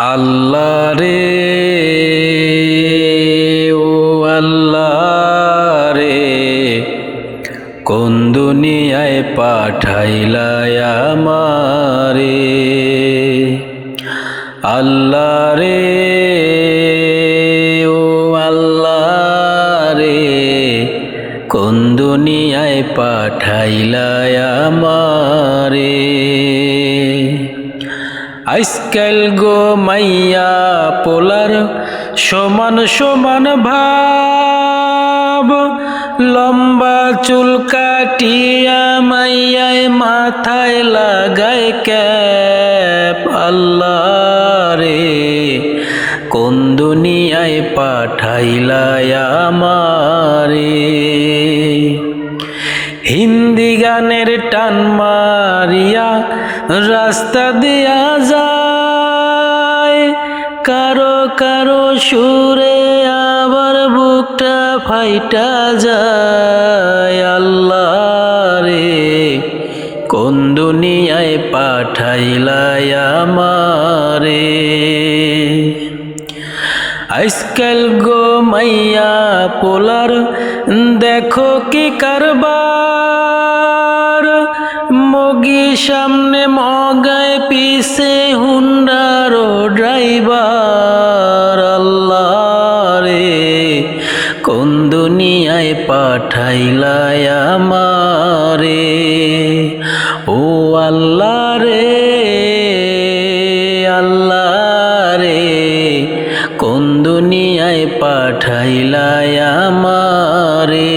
আল্লাহ রে ও আল্লাহ রে কোন দুনিয়ায় পাঠাইলাই আমারে? আল্লাহ রে ও আল্লাহ রে কোন দুনিয়ায় পাঠাইলাই আমারে? আজকাল গো মাইয়া পোলার সমান সমান ভাব। লম্বা চুল কাটিয়া মাইয়ায় মাথায় লাগায় ক্যাপ। আল্লাহ রে, কোন দুনিয়ায় পাঠাইলায় আমারে। হিন্দি গানের টান মারিয়া রাস্তা দেয়া যায়। কারও কারও সুরে আবার বুকটা ফাইটা যায়। আল্লাহ রে কোন দুনিয়ায় পাঠাইলাই আমারে। আজকাল গো মাইয়া পোলার, দেখো কি কারবার। মগি সামনে মগায় পিসে হুন্ডার ও ড্রাইভার, আল্লাহ রে, কোন দুনিয়ায় পাঠাইলায় আমারে? ও পাঠাইলায় আমারে।